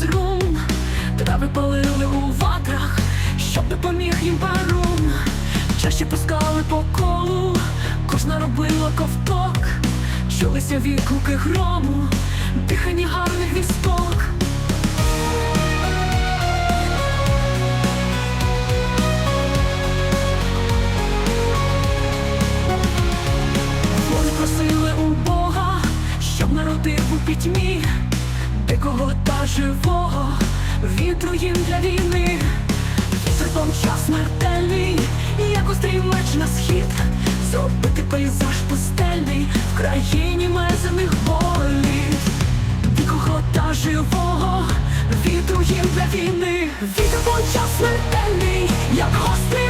струм, трави палили у ватрах, щоб не поміг їм парум. Чаще пускали по колу, кожна робила ковток, чулися відгуки грому, дихання гарних вісток. Вони просили у Бога, щоб народив у пітьмі дикого та живого, вітру їм для війни, вітер помчав смертельний, як острій меч на схід, зробити пейзаж пустельний. В країні мезених болів, дикого та живого, вітру їм для війни, вітер помчав смертельний, як гострий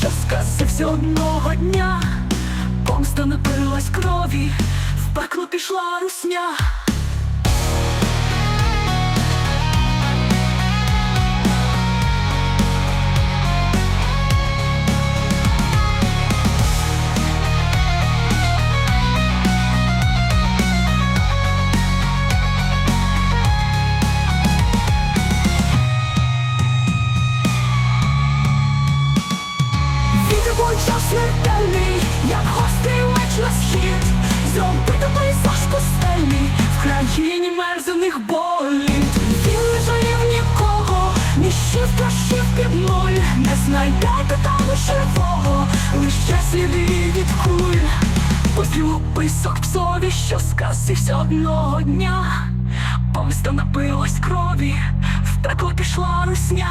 що сказився одного дня. Помста напилась крові, в пекло пішла русня. Вітер почав смертельний, як гострий меч на схід. Зробити пейзаж пустельний в країні мерзених боліт. Він не жалів нікого, ніщив прощив під нуль. Не знайдете там живого, лише сліди від куль. Пострілу писок псові, що сказився одного дня. Помста напилась крові, в пекло пішла русня